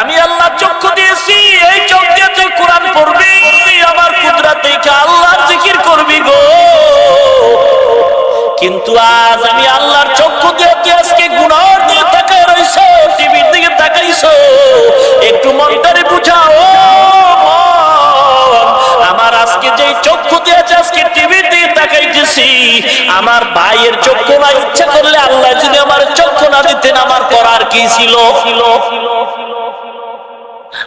আমি আল্লাহ চক্ষু দিয়েছি, এই চোখ দিয়ে তুই কোরআন পড়বি আমার কুদরাত দেখে আল্লাহর জিকির করবি গো কিন্তু আজ আমি আল্লাহর চক্ষু দিয়ে তুই আজকে গুনার দিয়ে তাকায় রইছ, টিভির দিকে তাকাইছো, একটু মনটারে বুঝাও। আমার আজকে যে চক্ষু দিয়েছে আজকে টিভির দিকে তাকাইতেছি, আমার ভাইয়ের চক্ষু না, ইচ্ছা করলে আল্লাহ যদি আমার চক্ষু না দিতেন, আমার করার কি ছিল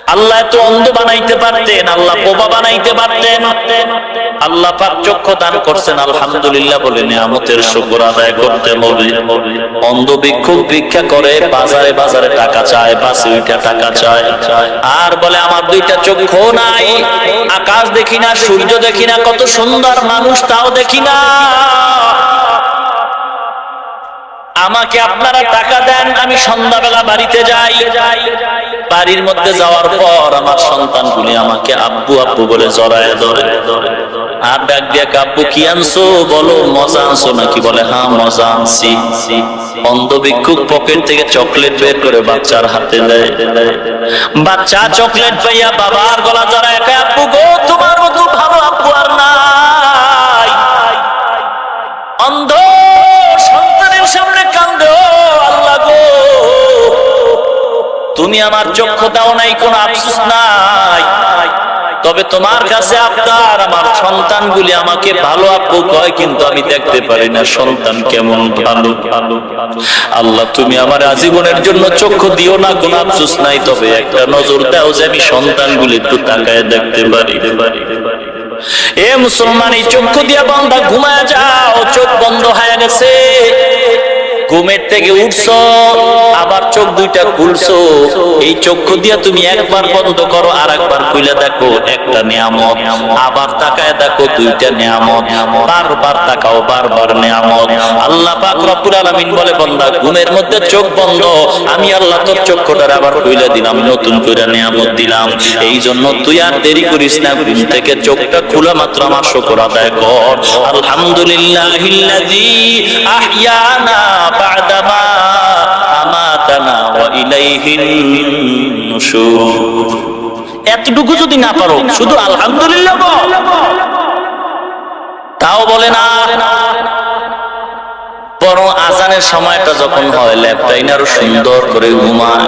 আল্লাহ তো অন্ধ বানাইতে পারতেন, আল্লাহ বোবা বানাইতে পারতেন। আল্লাহ পাক চক্ষু দান করছেন, আলহামদুলিল্লাহ বলে নিয়ামতের শুকর আদায় করতে হবে। অন্ধ ভিক্ষুক ভিক্ষা করে, বাজারে বাজারে টাকা চায়, বাসে উইটা টাকা চায়। আর বলে, আমার দুইটা চক্ষু নাই, আকাশ দেখি না, সূর্য দেখি না, কত সুন্দর মানুষ, তাও দেখি না। আমাকে আপনারা টাকা দেন, আমি সন্ধ্যাবেলা বাড়িতে যাই। বাড়ির মধ্যে যাওয়ার পর আমার সন্তানগুলি আমাকে আব্বু আব্বু বলে জড়ায় ধরে। আর ডাক দিয়ে আব্বু, কি আনছো? বলো, মজা আনছো নাকি? বলে হ্যাঁ মজা আনছি। অন্ধ ভিক্ষুক পকেট থেকে চকলেট বের করে বাচ্চার হাতে দেয়। বাচ্চা চকলেট পাইয়া বাবার গলা জড়ায় আব্বু গো, তোমার মতো ভালো আব্বু আর নাই। তুমি আমার চক্ষু দাও নাই, কোন আফসোস নাই। তবে তোমার কাছে আপনার আমার সন্তানগুলি আমাকে ভালো আব্বু কয়, কিন্তু আমি দেখতে পারি না সন্তান কেমন ভালো। আল্লাহ, তুমি আমার আজীবনের জন্য চক্ষু দিও না, কোন আফসোস নাই, তবে একটা নজর দাও যে আমি সন্তানগুলি একটু তাকায় দেখতে পারি। এ মুসলমান, এই চক্ষু দিয়া বন্ধা ঘুমায় যাও, চোখ বন্ধ হয়ে গেছে। ঘুমের থেকে উঠছো, আবার চোখ দুইটা খুলছো, এই চক্ষু দিয়া তুমি একবার বন্ধ করো আর একবার খুলে দেখো, একটা নিয়ামত। আবার তাকায় দেখো দুইটা নিয়ামত। বারবার তাকাও, বারবার নিয়ামত। আল্লাহ পাক রব্বুল আলামিন বলে, বান্দা, ঘুমের মধ্যে চোখ বন্ধ। আমি আল্লাহ তোর চক্ষুটার আবার খুলে দিলাম, নতুন করে নিয়ামত দিলাম। এই জন্য তুই আর দেরি করিস না, ঘুম থেকে চোখটা খোলা মাত্র আমার শুকর আদায় কর। আলহামদুলিল্লাহিল্লাযী আহইয়ানা বা'দামা এতটুকু যদি না পারো, শুধু আলহামদুলিল্লাহ তাও বলে না। বরং আজানের সময়টা যখন হয় ল্যাপটাইন আরও সুন্দর করে ঘুমায়।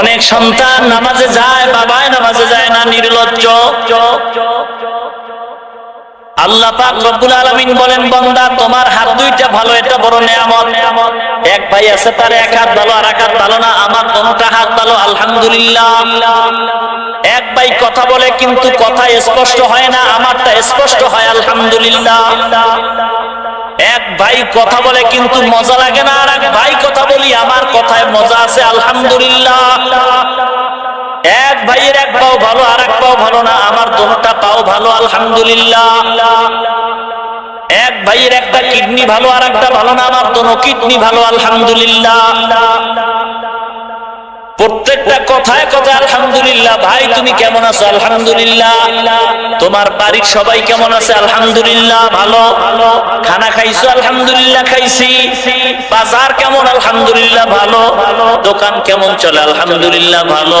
অনেক সন্তান নামাজে যায় বাবায় নামাজে যায় না, নির্লজ্জ। আল্লাহ পাক রব্বুল আলামিন বলেন, বান্দা, তোমার হাত দুইটা ভালো, এটা বড় নিয়ামত। এক ভাই আছে, তার এক হাত ভালো, আর এক হাত ভালো না, আমার দোনোটা হাত ভালো, আলহামদুলিল্লাহ। এক ভাই কথা বলে, কিন্তু কথা স্পষ্ট হয় না, আমারটা স্পষ্ট হয়, আলহামদুলিল্লাহ। এক ভাই কথা বলে, কিন্তু মজা লাগে না, আর এক ভাই কথা বলি, আমার কথায় মজা আছে, আলহামদুলিল্লাহ। ভাইয়ের এক পাও ভালো, আর এক পাও ভালো না, আমার দোনোটা পাও ভালো, আলহামদুলিল্লাহ। এক ভাইয়ের একটা কিডনি ভালো, আর একটা ভালো না, আমার দোনো কিডনি ভালো, আলহামদুলিল্লাহ। প্রত্যেকটা কথায় কথায় আলহামদুলিল্লাহ, ভাই, তুমি কেমন আছো? আলহামদুলিল্লাহ। তোমার বাড়ির সবাই কেমন আছে? আলহামদুলিল্লাহ, ভালো। খানা খাইছো? আলহামদুলিল্লাহ, খাইছি। বাজার কেমন? আলহামদুলিল্লাহ, ভালো। দোকান কেমন চলে? আলহামদুলিল্লাহ, ভালো।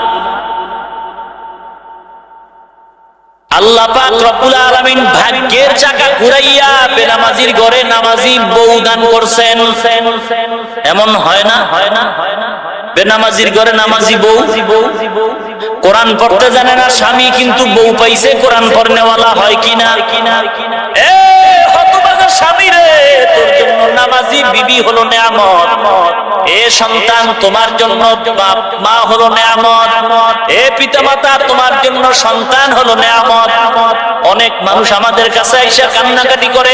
আল্লাহ পাক রব্বুল আলামিন ভাগ্যের চাকা ঘুরাইয়া বেনামাজির ঘরে নামাজি বউ দান করছেন। এমন হয় না? হয় না বেনামাজির ঘরে নামাজি বউ? কোরআন পড়তে জানে না স্বামী কিন্তু বউ পাইছে, কোরআন পড়নেওয়ালা হয় কিনা? হতভাগা স্বামী রে, তোর জন্য নামাজি বিবি হলো নেয়ামত। এ সন্তান তোমার জন্য বাপ মা হলো নেয়ামত। এ পিতামাতা তোমার জন্য সন্তান হলো নেয়ামত। অনেক মানুষ আমাদের কাছে আইসা কান্নাকাটি করে,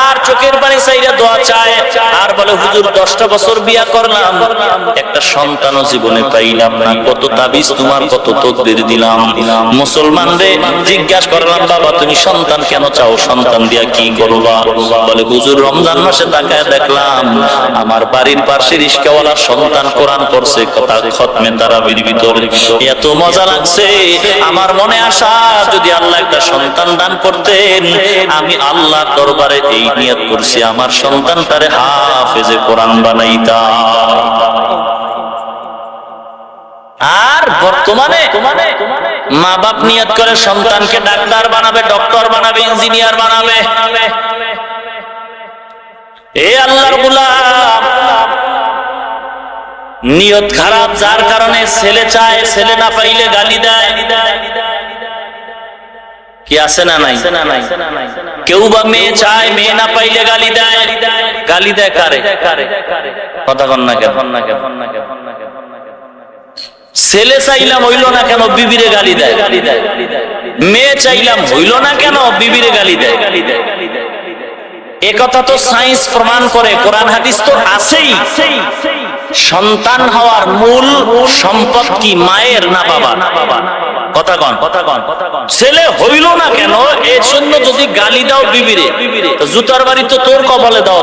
আর চোখের পানি চাইরা দোয়া চায়, আর বলে, হুজুর, দশটা বছর বিয়া করলাম, একটা সন্তানও জীবনে পাইলাম না। কত তাবিজ তোমার, কত তকদির দিলাম। মুসলমান রে, জিজ্ঞাসা করলাম, বাবা, তুমি সন্তান কেন চাও? সন্তান দিয়া কি করবা? বলে, হুজুর, রমজান মাসে তাকায় দেখলাম, আমার বাড়ির পাশে রিস্কাওয়ালা সন্তান কোরআন পড়ছে, কথা খতমে তারাবির ভিতরে এত মজা লাগছে, আমার মনে আসা যদি আল্লাহ একটা সন্তান দান করতেন, আমি আল্লাহ দরবারে এই নিয়ত করছি, আমার সন্তান তারে হাফেজে কোরআন বানাইতাম। আর বর্তমানে মা বাপ নিয়ত করে সন্তানকে ডাক্তার বানাবে, ডক্টর বানাবে, ইঞ্জিনিয়ার বানাবে। এ আল্লাহর গুলাম নিয়ত খারাপ, যার কারণে ছেলে চায়, ছেলে না পাইলে গালি দেয়। কি আছে না নাই? কেউ বা মেয়ে চায়, মেয়ে না পাইলে গালি দেয়। গালি দেয় কারে? কথা কন না কেন? ছেলে চাইলাম হইল না কেন, বিবিরে গালি দেয়। মেয়ে চাইলাম হইল না কেন, বিবিরে গালি দেয়। এ কথা তো সায়েন্স প্রমাণ করে, কোরআন হাদিস তো আছেই। সন্তান হওয়ার মূল সম্পদ কি মায়ের না বাবা কথা কন কথা কন ছেলে হইল না কেন? এর জন্য যদি গালি দাও বিবিরে জুতার বাড়ি তো তোর দাও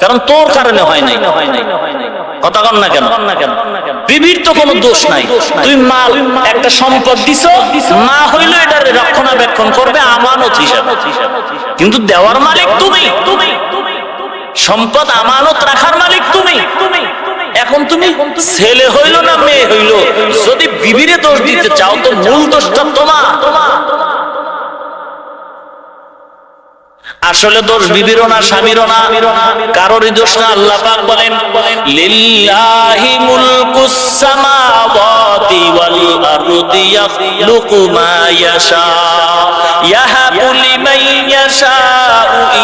কারণ তোর কারণে হয় নাই। বিবির তো কোনো দোষ নাই। তুই একটা সম্পদ দিছ, মা হইল এটা রক্ষণাবেক্ষণ করবে আমানত হিসাবে। কিন্তু দেওয়ার মালিক তুমি তুমি। সম্পদ আমানত রাখার মালিক তুমি। এখন তুমি ছেলে হইল না মেয়ে হইল? যদি বিবিরে দোষ দিতে চাও তো মূল দোষটা তোমার। আসলে দোষ বিবিরও না স্বামীরও না। কারোরই দোষ না আল্লাহ পাক বলেন লিল্লাহি মুলকুস সামাওয়াতি ওয়াল আরদি ইয়াখলুকু মা ইয়াশা। ইয়াহাবু লিমান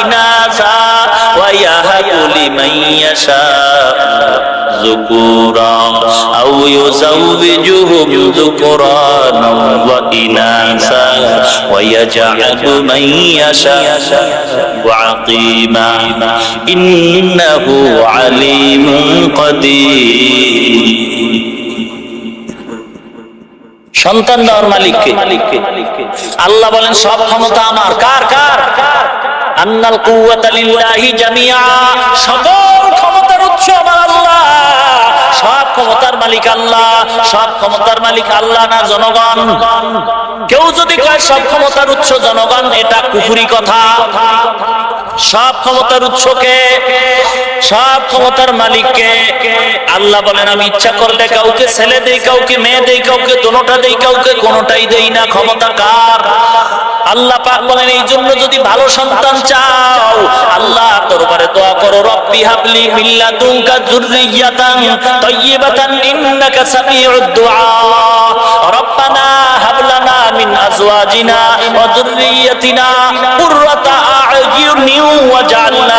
ইনাসা। ওয়া ইয়াহাবু লিমান ইয়াশাউ ذكورا أو يزوجهم ذكرانا وإناثا ويجعل من يشاء عقيما إنه عليم قدير সন্তান দেওয়ার মালিককে আল্লাহ বলেন সব ক্ষমতা আমার কার কার আন্নাল কুওয়াতা লিল্লাহি জামিআ সকল ক্ষমতার উৎস আমার আল্লাহ। সব ক্ষমতার মালিক আল্লাহ, সব ক্ষমতার মালিক আল্লাহ না জনগণ। কেউ যদি কয় সব ক্ষমতার উৎস জনগণ, এটা কুফুরি কথা। সব ক্ষমতার উৎসকে সব ক্ষমতার মালিককে আল্লাহ বলেন, আমি ইচ্ছা করলে কাউকে ছেলে দেই, কাউকে মেয়ে দেই, কাউকে দোনোটা দেই, কাউকে কোনোটাই দেই না। ক্ষমতা কার? আল্লাহ পাক বলেন, এই জন্য যদি ভালো সন্তান চাও, আল্লাহ দরবারে দোয়া করো, রব্বি হাবলি মিল্লাতুনকা যুররিয়াতান তাইয়্যিবাতান ইন্নাকা সামিউদ দুআ। রব্বানা হাব লানা মিন আজওয়াজিনা ওয়া যুররিয়াতিনা কুররাতা আ'য়ুনি ওয়াজআলনা